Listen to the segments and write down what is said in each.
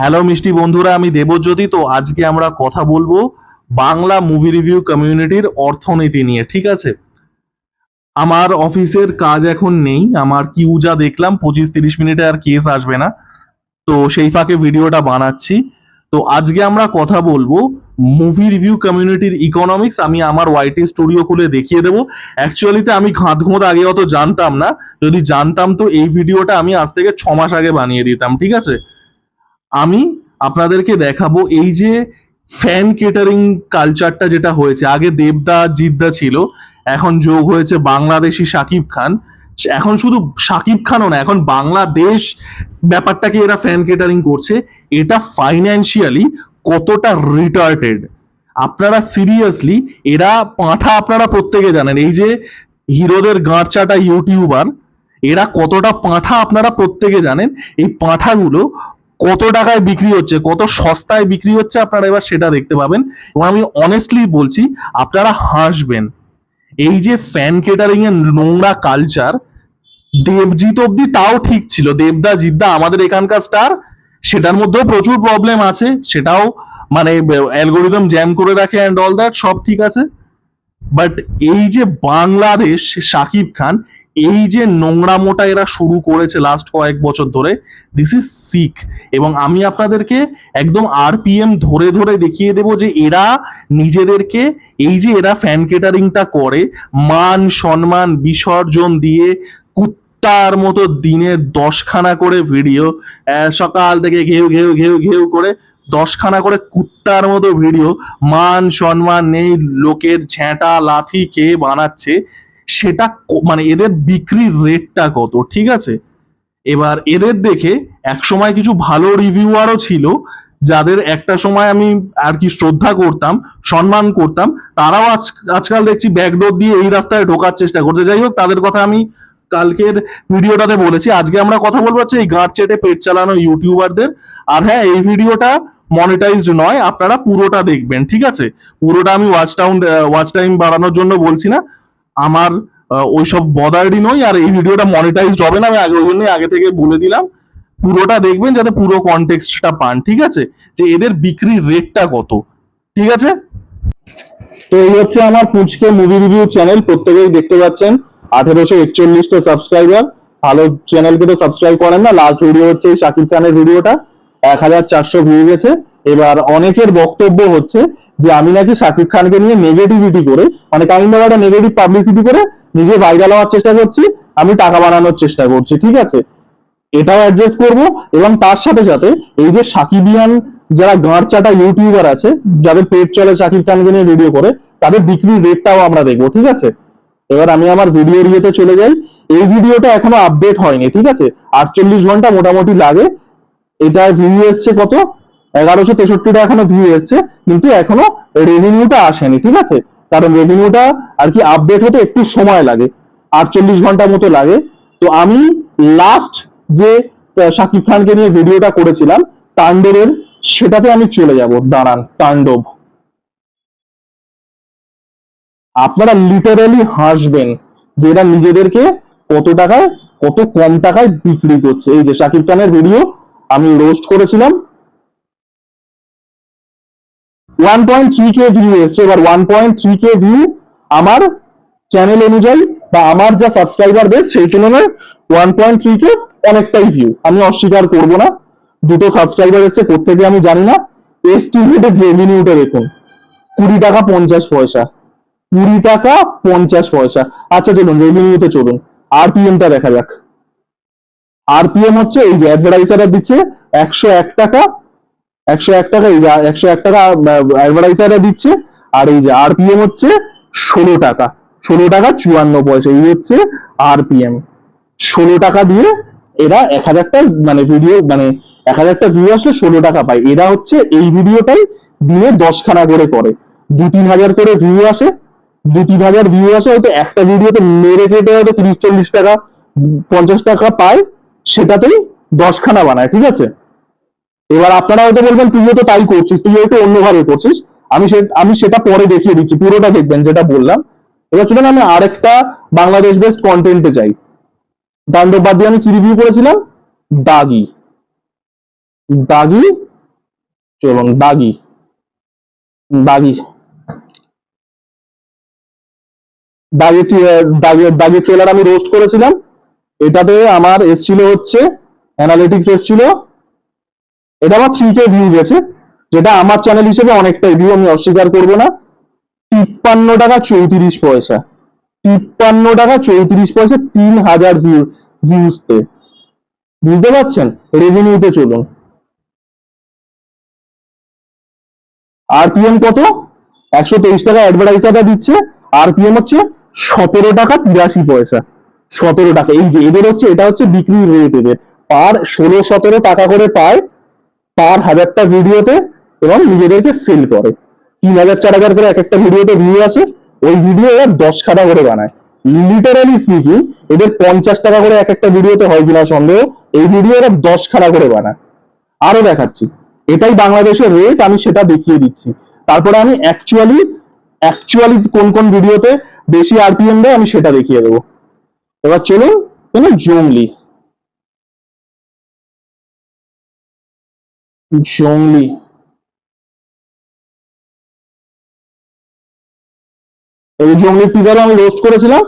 Hello মিষ্টি বন্ধুরা, আমি দেবজ্যোতি। তো আজকে আমরা কথা বলব বাংলা মুভি রিভিউ কমিউনিটির অর্থনীতি নিয়ে, ঠিক আছে? আমার অফিসের কাজ এখন নেই, আমার কিউ যা দেখলাম, পঁচিশ তিরিশ মিনিটে আর কেস আসবে না। তো সেই ফাঁকে ভিডিওটা বানাচ্ছি। তো আজকে আমরা কথা বলব মুভি রিভিউ কমিউনিটির ইকোনমিক্স আমি আমার ওয়াইটি স্টুডিও খুলে দেখিয়ে দেবো। অ্যাকচুয়ালিতে আমি ঘাঁত ঘোঁত আগে অত জানতাম না। যদি জানতাম তো এই ভিডিওটা আমি আজ থেকে ছ মাস আগে বানিয়ে দিতাম, ঠিক আছে? আমি আপনাদেরকে দেখাবো এই যে ফ্যান কেটারিং কালচারটা যেটা হয়েছে। আগে দেবদা, জিদ্দা ছিল, এখন যোগ হয়েছে বাংলাদেশি শাকিব খান। এখন শুধু শাকিব খানও না, এখন বাংলাদেশ ব্যাপারটাকে এরা ফ্যান কেটারিং করছে। এটা ফাইন্যান্সিয়ালি কতটা রিটার্টেড আপনারা সিরিয়াসলি এরা পাঁঠা আপনারা প্রত্যেকে জানেন, এই যে হিরোদের গাঁটচাটা ইউটিউবার, এরা কতটা পাঁঠা আপনারা প্রত্যেকে জানেন? এই পাঁঠাগুলো কত টাকায় বিক্রি হচ্ছে, কত সস্তায় বিক্রি হচ্ছে আপনারা এবার সেটা দেখতে পাবেন। এবং আমি অনেস্টলি বলছি, আপনারা হাসবেন। এই যে ফ্যান কেটারিং এর নোংরা কালচার দেবজিৎ অব্দি তাও ঠিক ছিল। দেবদা, জিদ্দা আমাদের এখানকার স্টার সেটার মধ্যেও প্রচুর প্রবলেম আছে। সেটাও মানে অ্যালগোরিদম জ্যাম করে রাখে অ্যান্ড অল দ্যাট সব ঠিক আছে। বাট এই যে বাংলাদেশ শাকিব খান এই যে নোংরামোটা এরা শুরু করেছে লাস্ট কয়েক বছর ধরে দিস ইজ সিক এবং আমি আপনাদেরকে একদম আরপিএম ধরে ধরে দেখিয়ে দেব যে এরা নিজেদেরকে, এই যে এরা ফ্যান কেটারিংটা করে, মান সম্মান বিসর্জন দিয়ে কুত্তার মতো দিনে দশখানা করে ভিডিও সকাল থেকে ঘেউ ঘেউ ঘেউ ঘেউ করে দশখানা করে কুত্তার মতো ভিডিও মান সম্মান নেই, লোকের ঝ্যাঁটা লাথি খেয়ে বানাচ্ছে। সেটা মানে এদের বিক্রির রেটটা কত, ঠিক আছে? এবার এদের দেখে এক সময় কিছু ভালো রিভিউয়ারও ছিল, যাদের একটা সময় আমি আর কি শ্রদ্ধা করতাম, সম্মান করতাম, তারাও আজ, আজকাল দেখছি ব্যাকডোর দিয়ে এই রাস্তায় ঢোকার চেষ্টা করতে যাই হোক, তাদের কথা আমি কালকের ভিডিওটাতে বলেছি। আজকে আমরা কথা বলব হচ্ছে এই গাঁট চেটে পেট চালানো ইউটিউবারদের আর হ্যাঁ এই ভিডিওটা মনিটাইজড নয়, আপনারা পুরোটা দেখবেন, ঠিক আছে? পুরোটা আমি ওয়াচ টাউন ওয়াচ টাইম বাড়ানোর জন্য বলছি না। আমার ওইসব বদার্ডি নই, আর এই ভিডিওটা মনিটাইজড হবে না, আমি আগে ওই জন্যই আগে থেকে বলে দিলাম। পুরোটা দেখবেন যাতে পুরো কনটেক্সটটা পান, ঠিক আছে? যে এদের বিক্রির রেটটা কত, ঠিক আছে? তো এই হচ্ছে আমার পুচকে মুভি রিভিউ চ্যানেল প্রত্যেকেই দেখতে পাচ্ছেন আঠেরোশো একচল্লিশটা সাবস্ক্রাইবার ভালো চ্যানেলকে তো সাবস্ক্রাইব করেন না লাস্ট ভিডিও হচ্ছে শাকিব খানের ভিডিওটা এক হাজার চারশো ভিউ গেছে। এবার অনেকের বক্তব্য হচ্ছে যে আমি নাকি শাকিব খানকে নিয়ে নেগেটিভিটি করে মানে কাইন্ড একটা নেগেটিভ পাবলিসিটি করে নিজে ভাইরাল হওয়ার চেষ্টা করছি, আমি টাকা বানানোর চেষ্টা করছি, ঠিক আছে? এটাও অ্যাড্রেস করব এবং তার সাথে সাথে এই যে সাকিবিয়ান যারা গাঁড় চাটা ইউটিউবার আছে, যাদের পেট চলে শাকিব খানকে নিয়ে ভিডিও করে, তাদের বিক্রির রেটটাও আমরা দেখব, ঠিক আছে? এবার আমি আমার ভিডিও ইয়েতে চলে যাই। এই ভিডিওটা এখনও আপডেট হয়নি, ঠিক আছে? আটচল্লিশ ঘণ্টা মোটামুটি লাগে। এটা ভিউ এসছে কত? এগারোশো তেষট্টিটা এখনও ভিউ এসছে, কিন্তু এখনও রেভিনিউটা আসেনি, ঠিক আছে? কারণ রেভিনিউটা আর কি আপডেট হতে একটু সময় লাগে, আটচল্লিশ ঘণ্টা মতো লাগে। তো আমি লাস্ট যে শাকিব খানকে নিয়ে ভিডিওটা করেছিলাম, তাণ্ডবের, সেটাতে আমি চলে যাব। দাঁড়ান, তাণ্ডব। আপনারা লিটারালি হাসবেন যে এরা নিজেদেরকে কত টাকায়, কত কম টাকায় বিক্রি করছে। এই যে শাকিব খানের ভিডিও আমি রোস্ট করেছিলাম one point three K view এসছে। এবার one point three K view আমার চ্যানেল অনুযায়ী বা আমার যা সাবস্ক্রাইবার বেস সেই তুলনায় ওয়ান পয়েন্ট থ্রি কে অনেকটাই ভিউ আমি অস্বীকার করব না। দুটো সাবস্ক্রাইবার এসছে, প্রত্যেকে আমি জানি না। এস্টিমেটেড রেভিনিউটা দেখুন। কুড়ি টাকা পঞ্চাশ পয়সা। কুড়ি টাকা পঞ্চাশ পয়সা। আচ্ছা চলুন রেভিনিউতে চলুন। আরপিএমটা দেখা যাক। আরপিএম হচ্ছে এই অ্যাডভার্টাইজাররা দিচ্ছে একশো এক টাকা একশো এক টাকা, এই যে একশো এক টাকা অ্যাডভার্টাইজাররা দিচ্ছে, আর এই যে আরপিএম হচ্ছে ষোলো টাকা। ষোলো টাকা চুয়ান্ন পয়সা, এই হচ্ছে আরপিএম ষোলো টাকা দিয়ে এরা এক হাজারটা মানে ভিডিও মানে এক হাজারটা ভিউ আসলে ষোলো টাকা পায়। এরা হচ্ছে এই ভিডিওটাই দিনে দশখানা করে করে। দু তিন হাজার করে ভিউ আসে, দু তিন হাজার ভিউ আসে, হয়তো একটা ভিডিওতে মেরে কেটে হয়তো তিরিশ চল্লিশ টাকা, পঞ্চাশ টাকা পায়, সেটাতেই দশখানা বানায়, ঠিক আছে? এবার আপনারা হয়তো বলবেন, তুইও তো তাই করছিস, তুইও একটু অন্যভাবে করছিস। আমি আমি সেটা পরে দেখিয়ে দিচ্ছি, পুরোটা দেখবেন যেটা বললাম। এবার চলুন আমি আরেকটা বাংলাদেশ বেস্ট কন্টেন্টে চাই দাণ্ডব বাদ দিয়ে আমি কি রিভিউ করেছিলাম? দাগি। দাগি? চলুন, দাগি। দাগি। দাগি দাগি দাগি ট্রেলার আমি রোস্ট করেছিলাম। এটাতে আমার এসছিল হচ্ছে অ্যানালিটিক্স এসছিল এটা আমার থ্রি কে ভিউ গেছে, যেটা আমার চ্যানেল হিসেবে অনেকটাই ভিউ আমি অস্বীকার করব না। তিপ্পান্ন টাকা চৌত্রিশ পয়সা। তিপ্পান্ন টাকা চৌত্রিশ পয়সা তিন হাজার ভিউ ভিউজতে বুঝতে পারছেন? রেভিনিউতে চলুন। আরপিএম কত? একশো তেইশ টাকা অ্যাডভার্টাইজারটা দিচ্ছে। আরপিএম হচ্ছে সতেরো টাকা তিরাশি পয়সা। সতেরো টাকা। এই যে এদের হচ্ছে, এটা হচ্ছে বিক্রির রেট এদের। পার ষোলো সতেরো টাকা করে পায় পার হাজারটা ভিডিওতে এবং নিজেদেরকে সেল করে। তিন হাজার, চার হাজার করে এক একটা ভিডিওতে ভিউ আসে, ওই ভিডিও এরা দশ খাটা করে বানায়। লিটারালি স্পিকিং এদের পঞ্চাশ টাকা করে এক একটা ভিডিওতে হয় কিনা সন্দেহ, এই ভিডিও এরা দশ খাটা করে বানায়। আরও দেখাচ্ছি। এটাই বাংলাদেশের রেট আমি সেটা দেখিয়ে দিচ্ছি। তারপরে আমি অ্যাকচুয়ালি অ্যাকচুয়ালি কোন কোন ভিডিওতে বেশি আরপিএম দেয়, আমি সেটা দেখিয়ে দেবো। এবার চলুন, কেন জংলি এই জঙ্গলির টিজারে আমি রোস্ট করেছিলাম,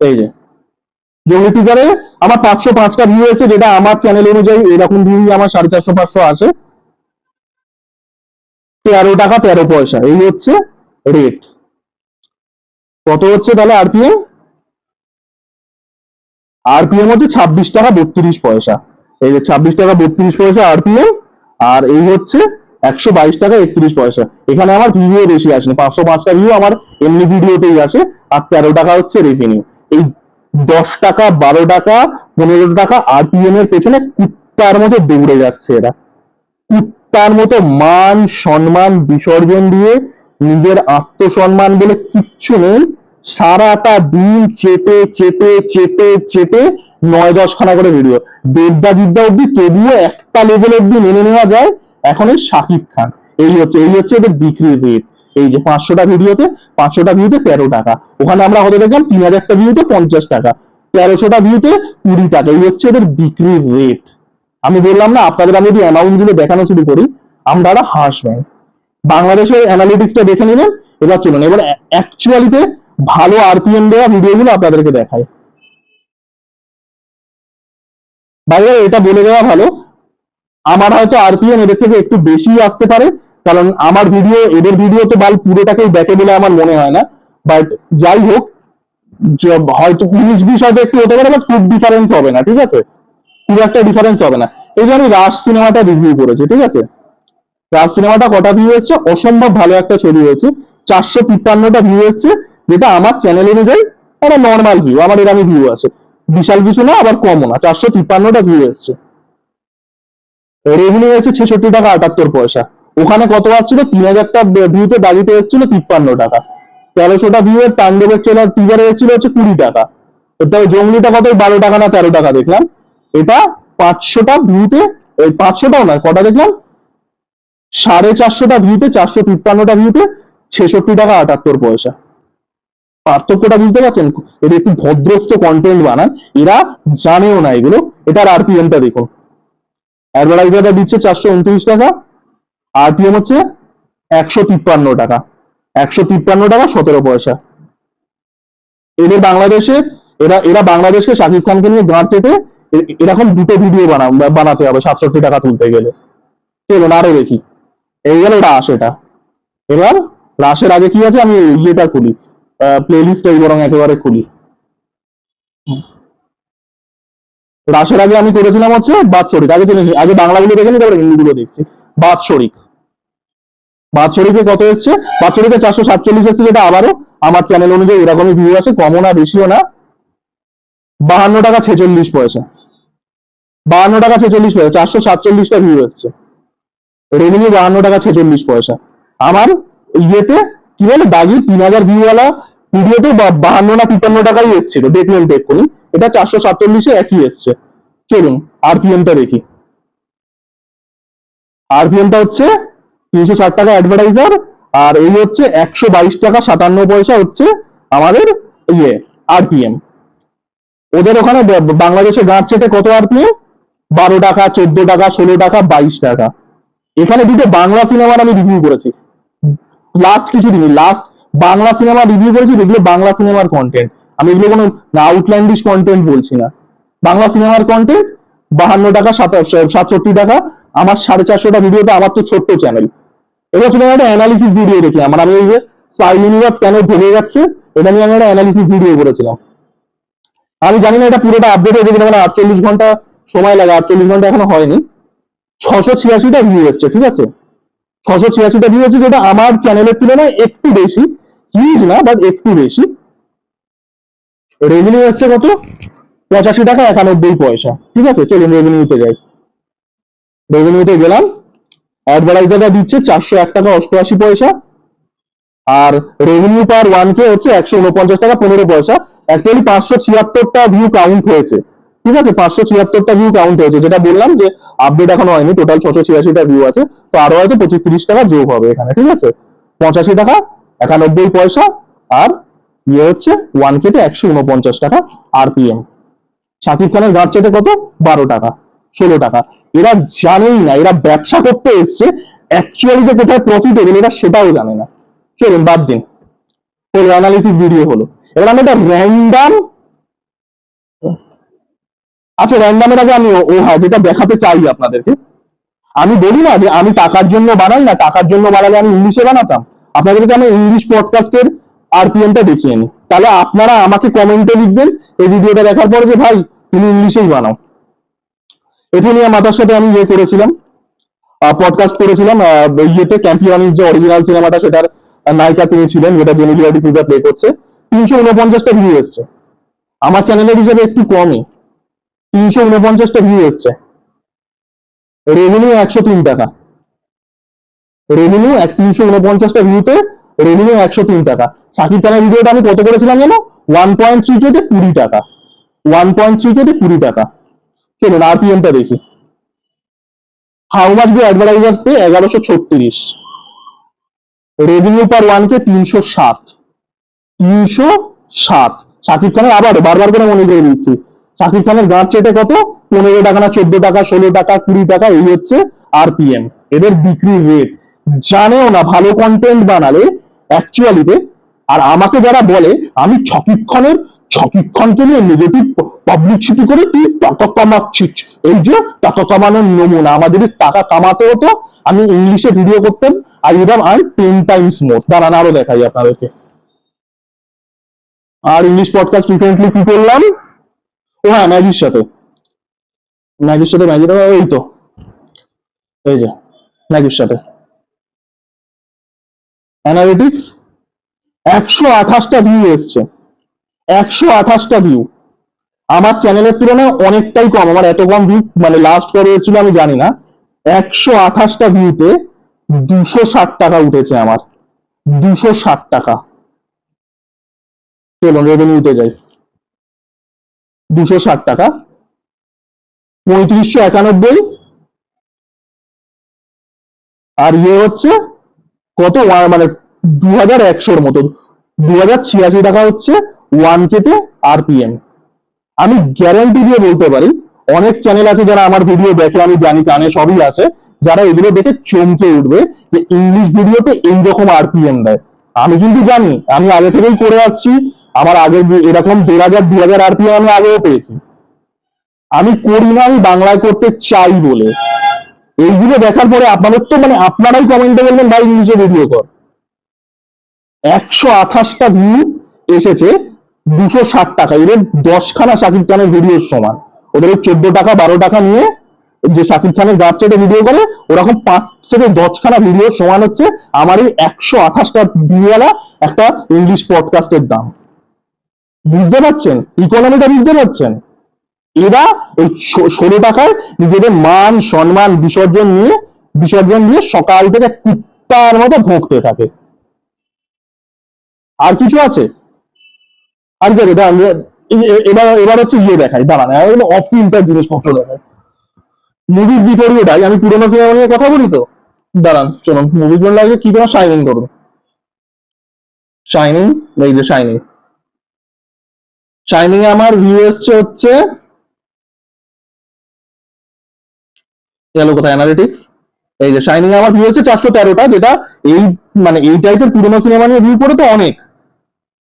এই যে জঙ্গলি টিজারে আমার পাঁচশো পাঁচটা ভিউ এসেছে, যেটা আমার চ্যানেল অনুযায়ী এরকম ভিউ আমার সাড়ে চারশো, পাঁচশো আছে তেরো টাকা, তেরো পয়সা, এই হচ্ছে রেট কত হচ্ছে তাহলে আরপিএম আরপিএম হচ্ছে ছাব্বিশ টাকা, বত্রিশ পয়সা। এই যে ছাব্বিশ টাকা, বত্রিশ পয়সা আরপিএম আর এই হচ্ছে একশো বাইশ টাকা একত্রিশ পয়সা। এখানে আমার ভিডিও বেশি আসেনি পাঁচশো পাঁচটা ভিউ আমার এমনি ভিডিওতেই আসে, আর তেরো টাকা হচ্ছে রেভিনিউ এই দশ টাকা, বারো টাকা, পনেরো টাকা আরপিএম এর পেছনে কুত্তার মতো দৌড়ে যাচ্ছে এরা। কুত্তার মতো মান, সম্মান, বিসর্জন দিয়ে নিজের আত্মসম্মান বলে কিচ্ছু নেই। সারাটা দিন চেপে চেপে চেপে চেপে নয় দশ খানা করে ভিডিও দেবদা জিদ্দা অব্দি তবুও একটা লেভেল অব্দি মেনে নেওয়া যায়, এখন এই শাকিব খান। এই হচ্ছে এই হচ্ছে এদের বিক্রির রেট এই যে পাঁচশোটা ভিডিওতে পাঁচশোটা ভিউতে তেরো টাকা। ওখানে আমরা হতে দেখলাম তিন হাজারটা ভিউতে পঞ্চাশ টাকা। তেরোশোটা ভিউতে কুড়ি টাকা। এই হচ্ছে এদের বিক্রির রেট আমি বললাম না, আপনাদের আমি যদি অ্যামাউন্টগুলো দেখানো শুরু করি আপনারা হাসবেন বাংলাদেশের অ্যানালিটিক্সটা দেখে নিলেন, এবার চলুন। এবার অ্যাকচুয়ালিতে ভালো আরপিএম দেওয়া ভিডিওগুলো আপনাদেরকে দেখায় বাইরে এটা বলে দেওয়া ভালো। আমার হয়তো আরপিএম এদের থেকে একটু বেশি আসতে পারে, কারণ আমার ভিডিও এদের ভিডিও তো বাল পুরোটাকেই দেখে বলে আমার মনে হয় না। বাট যাই হোক হয়তো উনিশ বিশ হয়তো একটু হতে পারে বাট খুব ডিফারেন্স হবে না, ঠিক আছে? খুব একটা ডিফারেন্স হবে না। এই যে আমি রাজ সিনেমাটা রিভিউ করেছি, ঠিক আছে? রাজ সিনেমাটা কটা ভিউ এসছে? অসম্ভব ভালো একটা ছবি হয়েছে। চারশো তিপ্পান্নটা ভিউ এসছে, যেটা আমার চ্যানেল অনুযায়ী একটা নর্মাল ভিউ আমার এরকমই ভিউ আছে। বিশাল কিছু না, আবার কমও না, চারশো তিপ্পান্নটা ভিউ এসছে। রেভিনিউ হয়েছে ছেষট্টি টাকা আটাত্তর পয়সা। ওখানে কত আসছিল? তিন হাজারটা ভিউতে দাগিতে এসেছিল তিপ্পান্ন টাকা। তেরোশোটা ভিউ এর তাণ্ডবের চলার টিজারে এসেছিল হচ্ছে কুড়ি টাকা। এটা জঙ্গলিটা কত? বারো টাকা না তেরো টাকা দেখলাম। এটা পাঁচশোটা ভিউতে এই পাঁচশোটাও না কটা দেখলাম? সাড়ে চারশোটা ভিউতে চারশো তিপ্পান্নটা ভিউতে ছেষট্টি টাকা আটাত্তর পয়সা। পার্থক্যটা বুঝতে পারছেন? এরা একটু ভদ্রস্থ কন্টেন্ট বানান। এরা জানেও না এগুলো। এটার আরপিএমটা দেখুন। অ্যাডভার্টাইজারটা দিচ্ছে চারশো উনত্রিশ টাকা। আরপিএম হচ্ছে একশো তিপ্পান্ন টাকা। একশো তিপ্পান্ন টাকা সতেরো পয়সা। এদের বাংলাদেশে, এরা এরা বাংলাদেশকে শাকিব খানকে নিয়ে গাঁট থেকে এরকম দুটো ভিডিও বানা বানাতে হবে সাতষট্টি টাকা তুলতে গেলে। চলুন আরও দেখি। এই গেল রাস এটা। এবার রাসের আগে কি আছে? আমি ইয়েটা খুলি। প্লে লিস্টটাই বরং একেবারে খুলি। রাসের আগে আমি করেছিলাম হচ্ছে বাৎসরিক। আগে নিই। আগে বাংলাগুলো দেখে তারপরে হিন্দিগুলো দেখছি। বাৎসরিক। বাৎসরিকে কত এসছে? বাৎসরিকে চারশো সাতচল্লিশ এসছে যেটা আবারও আমার চ্যানেল অনুযায়ী এরকমই ভিউ আছে কমও না বেশিও না। বাহান্ন টাকা ছেচল্লিশ পয়সা। বাহান্ন টাকা ছেচল্লিশ পয়সা চারশো সাতচল্লিশটা ভিউ এসছে। রেভিনিউ বাহান্ন টাকা ছেচল্লিশ পয়সা। আমার ইয়েতে কি বলে দাগি তিন হাজার ভিউওয়ালা ভিডিওতে বাহান্ন না তিপ্পান্ন টাকাই এসেছিল। দেখলেন এক্ষুনি এটা চারশো সাতচল্লিশে একই এসছে। চলুন আরপিএমটা দেখি। আরপিএমটা হচ্ছে তিনশো ষাট টাকা অ্যাডভার্টাইজার আর এই হচ্ছে একশো বাইশ টাকা সাতান্ন পয়সা হচ্ছে আমাদের ইয়ে আরপিএম ওদের ওখানে বাংলাদেশে গাঁট চেটে কত আরপিএম বারো টাকা, চোদ্দ টাকা, ষোলো টাকা, বাইশ টাকা। এখানে দুটো বাংলা সিনেমার আমি রিভিউ করেছি। লাস্ট কিছু দিন লাস্ট বাংলা সিনেমা রিভিউ করেছি যেগুলো বাংলা সিনেমার কন্টেন্ট আমি এগুলো কোনো আউটল্যান্ডিশ কন্টেন্ট বলছি না। বাংলা সিনেমার কন্টেন্ট বাহান্ন টাকা সাতষট্টি টাকা, আমার সাড়ে চারশোটা ভিডিওতে আমার তো ছোট্ট চ্যানেল এবার চলে একটা অ্যানালিসিস ভিডিও দেখি আমার আমি ওই যে স্পাই ইউনিভার্স কেন ঢেকে যাচ্ছে, এটা নিয়ে আমি একটা অ্যানালিসিস ভিডিও করেছিলাম। আমি জানি না এটা পুরোটা আপডেট হয়ে কিনা মানে আটচল্লিশ ঘণ্টা সময় লাগে, আটচল্লিশ ঘণ্টা এখনও হয়নি। ছশো ছিয়াশিটা ভিউ এসছে, ঠিক আছে? ছশো ছিয়াশিটা ভিউ আছে যেটা আমার চ্যানেলের তুলনায় একটু বেশি। হিউজ না বাট একটু বেশি। রেভিনিউ এসছে কত? পঁচাশি টাকা একানব্বই পয়সা। ঠিক আছে, চলুন রেভিনিউতে যাই। রেভিনিউতে গেলাম। অ্যাডভার্টাইজাররা দিচ্ছে চারশো এক টাকা অষ্টআশি পয়সা। আর রেভিনিউ পার ওয়ান কে হচ্ছে একশো উনপঞ্চাশ টাকা, পনেরো পয়সা। অ্যাকচুয়ালি পাঁচশো ছিয়াত্তরটা ভিউ কাউন্ট হয়েছে। ঠিক আছে, পাঁচশো ছিয়াত্তরটা ভিউ কাউন্ট হয়েছে, যেটা বললাম যে আপডেট এখনও হয়নি টোটাল ছশো ছিয়াশিটা ভিউ আছে, তো আরও হয়তো পঁচিশ তিরিশ টাকা যোগ হবে এখানে, ঠিক আছে? পঁচাশি টাকা একানব্বই পয়সা, আর ইয়ে হচ্ছে ওয়ান কেটে একশো উনপঞ্চাশ টাকা আরপিএম শাকিব খানের গাছ চেটে কত? বারো টাকা ষোলো টাকা এরা জানেই না, এরা ব্যবসা করতে এসছে অ্যাকচুয়ালি যে কোথায় প্রফিট হবে, এরা সেটাও জানে না। চলুন, বাদ দিন। হলো অ্যানালিসিস ভিডিও হলো। এবার আমি একটা র্যান্ডাম আচ্ছা র্যান্ডামের আগে আমি ও- হ্যাঁ যেটা দেখাতে চাই আপনাদেরকে। আমি বলি না যে আমি টাকার জন্য বানাই না, টাকার জন্য বানালে আমি ইংলিশে বানাতাম। আপনাদেরকে আমি ইংলিশ পডকাস্টের আরপিএমটা দেখিয়ে নিই। তাহলে আপনারা আমাকে কমেন্টে লিখবেন, এই ভিডিওটা দেখার পরে যে, ভাই, তুমি ইংলিশেই বানাও। এটা নিয়ে মাথার সাথে আমি ইয়ে করেছিলাম পডকাস্ট করেছিলাম ইয়েতে ক্যাম্পিয়নিস যে অরিজিনাল সিনেমাটা সেটার নায়িকা তিনি ছিলেন, যেটা জেনিলিয়া ডিসিজা প্লে করছে। তিনশো উনপঞ্চাশটা ভিউ এসছে। আমার চ্যানেলের হিসেবে একটু কমই। তিনশো উনপঞ্চাশটা ভিউ এসছে। রেভিনিউ একশো তিন টাকা। রেভিনিউ এক তিনশো উনপঞ্চাশটা ভিউতে রেভিনিউ একশো তিন টাকা। সাকিব খানের ভিডিওটা আমি কত করেছিলাম জানো? ওয়ান পয়েন্ট থ্রি কেটে কুড়ি টাকা। ওয়ান পয়েন্ট থ্রি কেটে কুড়ি টাকা। চলুন আরপিএমটা দেখি। How much do advertisers pay এগারোশো ছত্রিশ। রেভিনিউ পার ওয়ান কে তিনশো সাত তিনশো সাত শাকিব খানের আবার বারবার করে মনে করে দিচ্ছি। শাকিব খানের গাঁট চেটে কত? পনেরো টাকা না চোদ্দ টাকা, ষোলো টাকা, কুড়ি টাকা, এই হচ্ছে আরপিএম এদের বিক্রির রেট জানেও না, ভালো কন্টেন্ট বানালে অ্যাকচুয়ালিতে আর আমাকে যারা বলে, আমি ছকিব খানের নিয়ে নেগেটিভ পাবলিসিটি করে তুই টাকা কামাচ্ছিস। এই যে টাকা কামানোর নমুনা, আমাদের টাকা কামাতে হতো, আমি ইংলিশে ভিডিও করতাম আই উড আর টেন টাইমস মোর দাঁড়ান, আরও দেখাই আপনাদেরকে। আর ইংলিশ পডকাস্ট রিসেন্টলি কি করলাম? ও হ্যাঁ ম্যাগির সাথে। ম্যাগির সাথে ম্যাগিটা ওই তো। এই যে ম্যাগির সাথে। অ্যানালিটিক্স একশো আঠাশটা ভিউ এসছে। একশো আঠাশটা ভিউ আমার চ্যানেলের তুলনায় অনেকটাই কম। আমার এত কম ভিউ মানে লাস্ট করে এসেছিল আমি জানি না। একশো আঠাশটা ভিউতে দুশো ষাট টাকা উঠেছে আমার। দুশো ষাট টাকা। চলুন রেভিনিউতে যাই। দুশো ষাট টাকা। পঁয়ত্রিশশো একানব্বই। আর ইয়ে হচ্ছে কত? মানে দু হাজার একশোর মতো দু হাজার ছিয়াশি টাকা হচ্ছে ওয়ান কেতে আরপিএম। আমি গ্যারান্টি দিয়ে বলতে পারি, অনেক চ্যানেল আছে যারা আমার ভিডিও দেখে, আমি জানি কানে সবই আছে, যারা এগুলো দেখে চমকে উঠবে যে ইংলিশ ভিডিওতে এইরকম আরপিএম দেয়। আমি কিন্তু জানি, আমি আগে থেকেই করে আসছি আমার আগে এরকম দেড় হাজার, দুই হাজার আরপিএম আমি আগেও পেয়েছি। আমি করি না, আমি বাংলায় করতে চাই বলে। এইগুলো দেখার পরে আপনাদের তো মানে আপনারাই কমেন্টে বলবেন, ভাই, ইংলিশে ভিডিও কর। একশো আঠাশটা ভিউ এসেছে, দুশো ষাট টাকা এদের দশখানা শাকিব খানের ভিডিওর সমান। ওদের চোদ্দ টাকা, বারো টাকা নিয়ে যে শাকিব খানের গাছ চেটে ভিডিও করে, ওরকম পাঁচ থেকে দশখানা ভিডিও সমান হচ্ছে, আমার এই একশো আঠাশটা ভিউওয়ালা একটা ইংলিশ পডকাস্টের দাম। বুঝতে পারছেন? ইকোনমিটা বুঝতে পারছেন? এরা ওই ষো- ষোলো টাকায় নিজেদের মান, সম্মান বিসর্জন নিয়ে, বিসর্জন দিয়ে সকাল থেকে কুত্তার মতো ভোঁকতে থাকে। আর কিছু আছে? আর কি এবার এবার হচ্ছে ইয়ে দেখাই। দাঁড়ান অফ ইন্টার জিনিসপত্র দেখাই। মুভির বিফোর ইউটাই আমি পুরোনো সিনেমা নিয়ে কথা বলি তো? দাঁড়ান, চলুন। মুভির জন্য লাগবে কি কোনো শাইনিং করুন। শাইনিং এই যে শাইনিং শাইনিং এ আমার ভিউ এসছে হচ্ছে গেল কোথায়? অ্যানালিটিক্স এই যে শাইনিং আমার ভিউ হচ্ছে চারশো তেরোটা, যেটা এই মানে এই টাইপের পুরোনো সিনেমা নিয়ে ভিউ করে তো অনেক।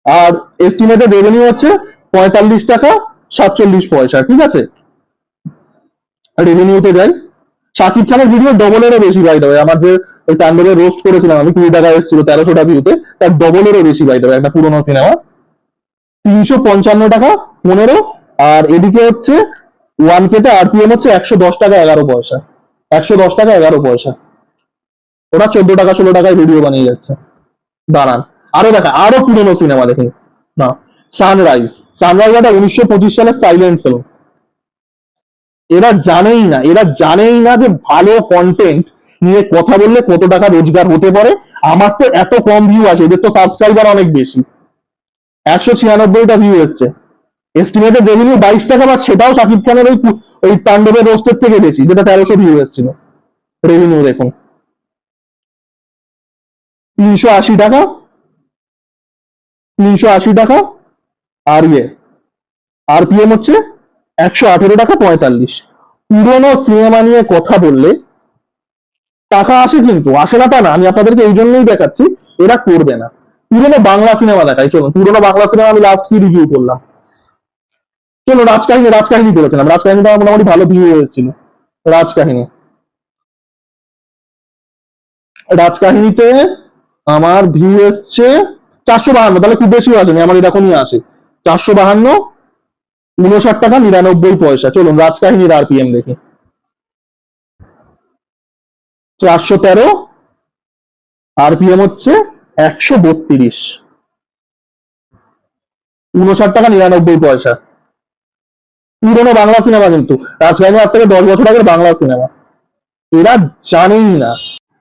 আর এস্টিমেটেড রেভিনিউ হচ্ছে পঁয়তাল্লিশ টাকা সাতচল্লিশ পয়সা, ঠিক আছে? রেভিনিউতে যাই। শাকিব খানের ভিডিও ডবলেরও বেশি বাই দেবে আমার যে ওই তাণ্ডবের রোস্ট করেছিলাম আমি, কুড়ি টাকা এসেছিল তেরোশোটা ভিউতে তার ডবলেরও বেশি বাই দেবে একটা পুরোনো সিনেমা তিনশো পঞ্চান্ন টাকা পনেরো, আর এদিকে হচ্ছে ওয়ান কেতে আরপিএম হচ্ছে একশো দশ টাকা এগারো পয়সা। একশো দশ টাকা এগারো পয়সা। ওরা চোদ্দ টাকা, ষোলো টাকায় ভিডিও বানিয়ে যাচ্ছে। দাঁড়ান। আরও দেখা, আরও পুরোনো সিনেমা দেখুন না সানরাইজ সানরাইজ একটা উনিশশো পঁচিশ সালের সাইলেন্ট ফিল্ম এরা জানেই না, এরা জানেই না যে ভালো কন্টেন্ট নিয়ে কথা বললে কত টাকা রোজগার হতে পারে। আমার তো এত কম ভিউ আছে, এদের তো সাবস্ক্রাইবার অনেক বেশি। একশো ছিয়ানব্বইটা ভিউ এসছে। এস্টিমেটেড রেভিনিউ বাইশ টাকা বাট সেটাও শাকিব খানের ওই ওই তাণ্ডবের রোস্টের থেকে বেশি, যেটা তেরোশো ভিউ এসেছিল। রেভিনিউ দেখুন। তিনশো আশি টাকা। তিনশো আশি টাকা। আর ইয়ে আরপিএম হচ্ছে একশো আঠেরো টাকা পঁয়তাল্লিশ। পুরোনো সিনেমা নিয়ে কথা বললে টাকা আসে কিন্তু, আসে না তা না, আমি আপনাদেরকে এই জন্যই দেখাচ্ছি, এরা করবে না। পুরোনো বাংলা সিনেমা দেখাই, চলুন। পুরোনো বাংলা সিনেমা আমি লাস্ট কি রিভিউ করলাম? চলো রাজকাহিনী রাজকাহিনী করেছিলাম রাজকাহিনীটা মোটামুটি ভালো ভিউ এসেছিল। রাজকাহিনী। রাজকাহিনীতে আমার ভিউ এসছে চারশো বাহান্ন, তাহলে খুব বেশি আসেনি, আমার এরকমই আসে। চারশো বাহান্ন উনষাট টাকা, নিরানব্বই পয়সা। চলুন, রাজকাহিনীর আরপিএম দেখি। চারশো তেরো আরপিএম হচ্ছে একশো বত্রিশ। উনষাট টাকা নিরানব্বই পয়সা। পুরোনো বাংলা সিনেমা কিন্তু। রাজকাহিনী আজ থেকে দশ বছর আগের বাংলা সিনেমা। এরা জানেই না।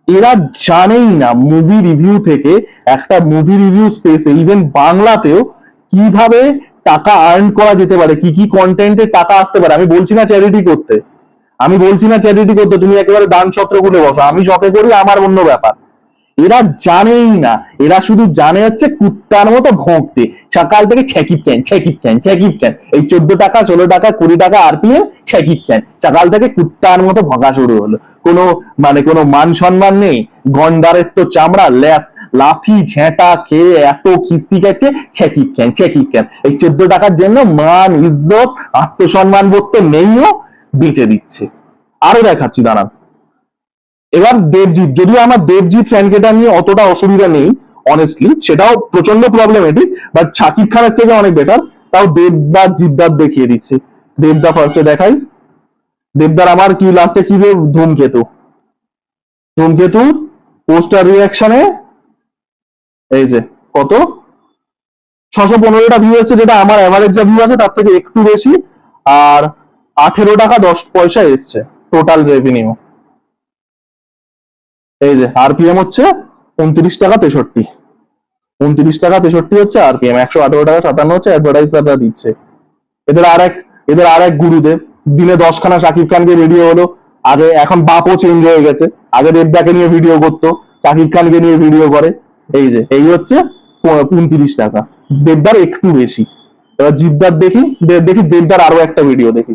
এরা জানেই না মুভি রিভিউ থেকে একটা মুভি রিভিউ স্পেসে ইভেন বাংলাতেও কীভাবে টাকা আর্ন করা যেতে পারে, কি কি কন্টেন্টে টাকা আসতে পারে। আমি বলছি না চ্যারিটি করতে। আমি বলছি না চ্যারিটি করতে, তুমি একেবারে দান ছত্র খুলে বসো। আমি শখে করি, আমার অন্য ব্যাপার। এরা জানেই না। এরা শুধু জানে হচ্ছে কুত্তার মতো ভোঁকতে সকাল থেকে ছ্যাকিপ ক্যান ছ্যাকিপ ক্যান ছ্যাকিপ ক্যান এই চোদ্দ টাকা, ষোলো টাকা, কুড়ি টাকা আরপিএম ছ্যাকিপ ক্যান সকাল থেকে কুত্তার মতো ভগা শুরু হলো। কোনো মানে কোনো মান সম্মান নেই। গন্ডারের তো চামড়া ল্যাপ লাফি ঝেঁটা খেয়ে এত কিস্তি গেছে ছ্যাকিপ ক্যান ছ্যাকিপ ক্যান এই চোদ্দ টাকার জন্য মান, ইজ্জত আত্মসম্মান বোধ তো নেইও, বেঁচে দিচ্ছে। আরও দেখাচ্ছি, দাঁড়ান। এবার দেবজিৎ, যদিও আমার দেবজিৎ ফ্যানকেটা নিয়ে অতটা অসুবিধা নেই অনেস্টলি সেটাও প্রচণ্ড প্রবলেমেটিক বাট শাকিব খানের থেকে অনেক বেটার তাও দেবদা জিদ্দার দেখিয়ে দিচ্ছে। দেবদা ফার্স্টে দেখাই। দেবদার আমার কি লাস্টে কি ধূমকেতু। ধূমকেতু পোস্টার রিয়াকশনে এই যে, কত? ছশো পনেরোটা ভিউ এসেছে, যেটা আমার অ্যাভারেজ যা ভিউ আছে, তার থেকে একটু বেশি, আর আঠেরো টাকা দশ পয়সা এসছে টোটাল রেভিনিউ এই যে আরপিএম হচ্ছে উনত্রিশ টাকা তেষট্টি। উনত্রিশ টাকা তেষট্টি হচ্ছে আরপিএম একশো আঠারো টাকা সাতান্ন হচ্ছে অ্যাডভার্টাইজাররা দিচ্ছে। এদের আর এক এদের আর এক গুরুদেব, দিনে দশখানা শাকিব খানকে ভিডিও হলো। আগে এখন বাপও চেঞ্জ হয়ে গেছে। আগে দেবদাকে নিয়ে ভিডিও করতো শাকিব খানকে নিয়ে ভিডিও করে। এই যে, এই হচ্ছে উনত্রিশ টাকা। দেবদার একটু বেশি। এবার জিদ্দার দেখি দেখি দেবদার আরও একটা ভিডিও দেখি।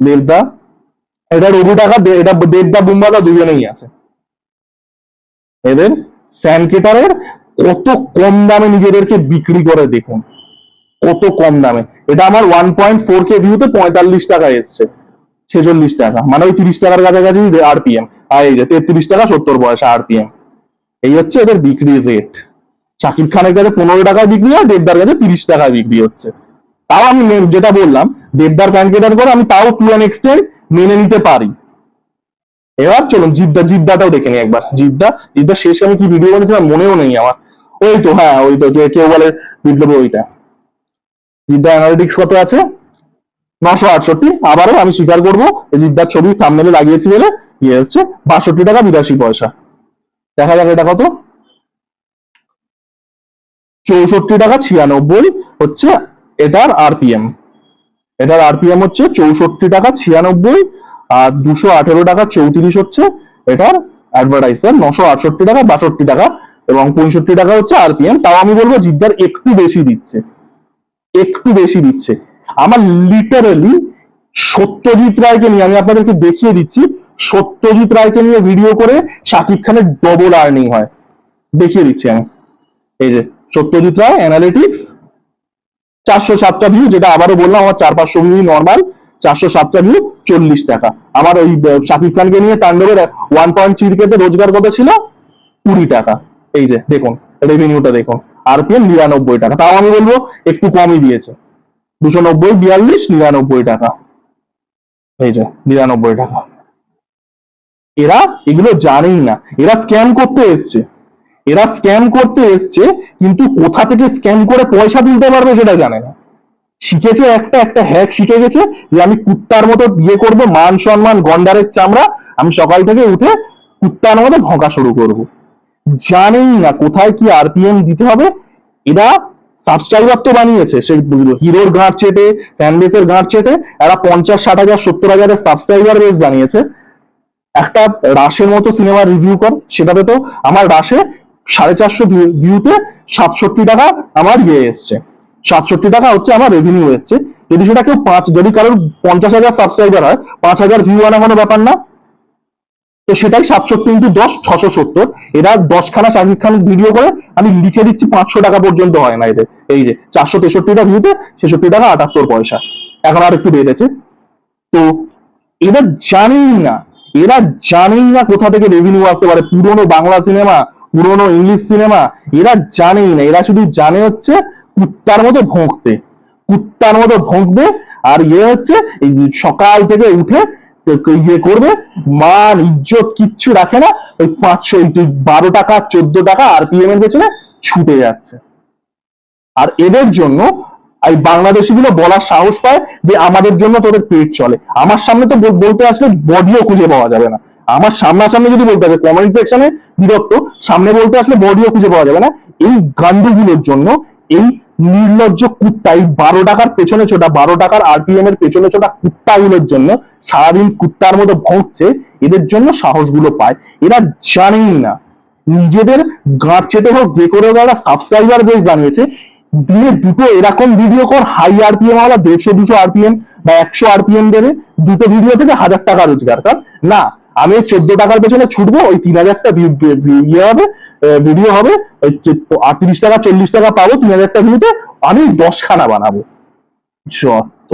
দেবদা, এটা রঘু টাকা এটা দেবদা, বুম্বাদা দুজনেই আছে। এদের ফ্যান কেটারের কত কম দামে নিজেদেরকে বিক্রি করে দেখুন। কত কম দামে। এটা আমার ওয়ান পয়েন্ট ফোর কে ভিউতে পঁয়তাল্লিশ টাকা এসছে। ছেচল্লিশ টাকা। মানে ওই তিরিশ টাকার কাছাকাছি আরপিএম আর এই যে তেত্রিশ টাকা সত্তর পয়সা আরপিএম এই হচ্ছে এদের বিক্রির রেট শাকিব খানের কাছে পনেরো টাকায় বিক্রি হয়, দেবদার কাছে তিরিশ টাকায় বিক্রি হচ্ছে। তাও আমি যেটা বললাম, দেবদার ফ্যান করে আমি তাও টু অ্যান এক্সটেন্ট মেনে নিতে পারি। এবার চলুন জিদ্দা, জিদ্দাটাও দেখে নি একবার। জিদ্দা জিদ্দা শেষে আমি কি ভিডিও বানিয়েছিলাম মনেও নেই আমার। ওই তো হ্যাঁ ওই তো কেউ বলে বিপ্লবী ওইটা। জিদ্দা অ্যানালিটিক্স কত আছে? নশো আটষট্টি আবারও আমি স্বীকার করব জিদ্দার ছবি থামনেলে লাগিয়েছি বলে ইয়ে হচ্ছে বাষট্টি টাকা বিরাশি পয়সা। দেখা যাক এটা কত? চৌষট্টি টাকা ছিয়ানব্বই হচ্ছে এটার আরপিএম এটার আরপিএম হচ্ছে চৌষট্টি টাকা ছিয়ানব্বই আর দুশো আঠেরো টাকা চৌত্রিশ হচ্ছে এটার অ্যাডভার্টাইজার নশো আটষট্টি টাকা, বাষট্টি টাকা এবং পঁয়ষট্টি টাকা হচ্ছে আরপিএম তাও আমি বলব জিদ্দার একটু বেশি দিচ্ছে। একটু বেশি দিচ্ছে। আমার লিটারালি সত্যজিৎ রায়কে নিয়ে আমি আপনাদেরকে দেখিয়ে দিচ্ছি। সত্যজিৎ রায়কে নিয়ে ভিডিও করে শাকিব খানের ডবল আর্নিং হয়। দেখিয়ে দিচ্ছি আমি। এই যে সত্যজিৎ রায় অ্যানালিটিক্স চারশো সাতটা ভিউ যেটা আবারও বললাম, আমার চার পাঁচশো ভিউ নর্মাল চারশো ভিউ চল্লিশ টাকা। আমার ওই শাকিব খানকে নিয়ে তাণ্ডবের ওয়ান পয়েন্ট থ্রি রোজগার কত ছিল? কুড়ি টাকা। এই যে, দেখুন রেভিনিউটা দেখুন। আরপিএম নিরানব্বই টাকা। তাও আমি বলব, একটু কমই দিয়েছে। দুশো নব্বই, বিয়াল্লিশ, নিরানব্বই টাকা। এই যে, নিরানব্বই টাকা। এরা এগুলো জানেই না। এরা স্ক্যাম করতে এসছে। এরা স্ক্যাম করতে এসছে, কিন্তু কোথা থেকে স্ক্যাম করে পয়সা তুলতে পারবে সেটা জানে না। শিখেছে একটা একটা হ্যাক শিখে গেছে যে আমি কুত্তার মতো বিয়ে করব, মান সম্মান, গন্ডারের চামড়া, আমি সকাল থেকে উঠে কুত্তার মতো ভঁকা শুরু করব। জানেই না কোথায় কি আরপিএম দিতে হবে। এরা সাবস্ক্রাইবার তো বানিয়েছে, সে হিরোর গাঁট চেটে ফ্যান বেসের গাঁট চেটে এরা পঞ্চাশ, ষাট হাজার, সত্তর হাজারের সাবস্ক্রাইবার বেস বানিয়েছে। একটা রাশের মতো সিনেমা রিভিউ কর, সেটাতে তো আমার রাশে সাড়ে চারশো ভিউতে সাতষট্টি টাকা আমার ইয়ে এসছে। সাতষট্টি টাকা হচ্ছে আমার রেভিনিউ এসছে। যদি সেটা কেউ পাঁচ, যদি কারোর পঞ্চাশ হাজার সাবস্ক্রাইবার হয়, পাঁচ হাজার ভিউ আনা কোনো ব্যাপার না। তো সেটাই সাতষট্টি ইন্টু দশ, ছশো সত্তর। এরা দশখানা শাকিব খান ভিডিও করে, আমি লিখে দিচ্ছি পাঁচশো টাকা পর্যন্ত হয় না এদের। এই যে চারশো তেষট্টিটা ভিউতে ছেষট্টি টাকা আটাত্তর পয়সা। এখন আর একটু বেড়েছে। তো এরা জানেই না, এরা জানেই না কোথা থেকে রেভিনিউ আসতে পারে। পুরনো বাংলা সিনেমা পুরনো ইংলিশ সিনেমা এরা জানেই না। এরা শুধু জানে হচ্ছে কুত্তার মতো ভোঁকতে, কুত্তার মতো ভোঁকবে আর ইয়ে হচ্ছে এই সকাল থেকে উঠে ইয়ে করবে, মান, ইজ্জত কিচ্ছু রাখে না, ওই পাঁচশো বারো টাকা, চোদ্দ টাকা আরপিএম এর পেছনে ছুটে যাচ্ছে। আর এদের জন্য এই বাংলাদেশি গুলো বলার সাহস পায় যে আমাদের জন্য তোদের পেট চলে। আমার সামনে তো বলতে আসলে বডিও খুঁজে পাওয়া যাবে না। আমার সামনাসামনি যদি বলতে হবে কমেন্ট সেকশনে বিরক্ত, সামনে বলতে আসলে বডিও খুঁজে পাওয়া যাবে না। এই গান্ডুগুলোর জন্য এই নির্লজ্জ কুত্তা এই বারো টাকার পেছনে ছোটা বারো টাকার আরপিএম এর পেছনে ছোটা কুত্তাগুলোর জন্য সারাদিন কুত্তার মতো ভোঁকছে এদের জন্য সাহসগুলো পায় এরা জানেই না নিজেদের গাঁট চেটে হোক যে করে একটা সাবস্ক্রাইবার বেশ বানিয়েছে দিনে দুটো এরকম ভিডিও কর হাই আরপিএম ওয়ালা দেড়শো দুশো আরপিএম বা একশো আরপিএম দেবে দুটো ভিডিও থেকে হাজার টাকা রোজগার কর না আমি চোদ্দ টাকার পেছনে ছুটবো ওই তিন হাজারটা ইয়ে হবে ভিডিও হবে, ওই আটত্রিশ টাকা, চল্লিশ টাকা পাবো, তিন হাজার টাকা ভিউতে আমি দশখানা বানাবো। যত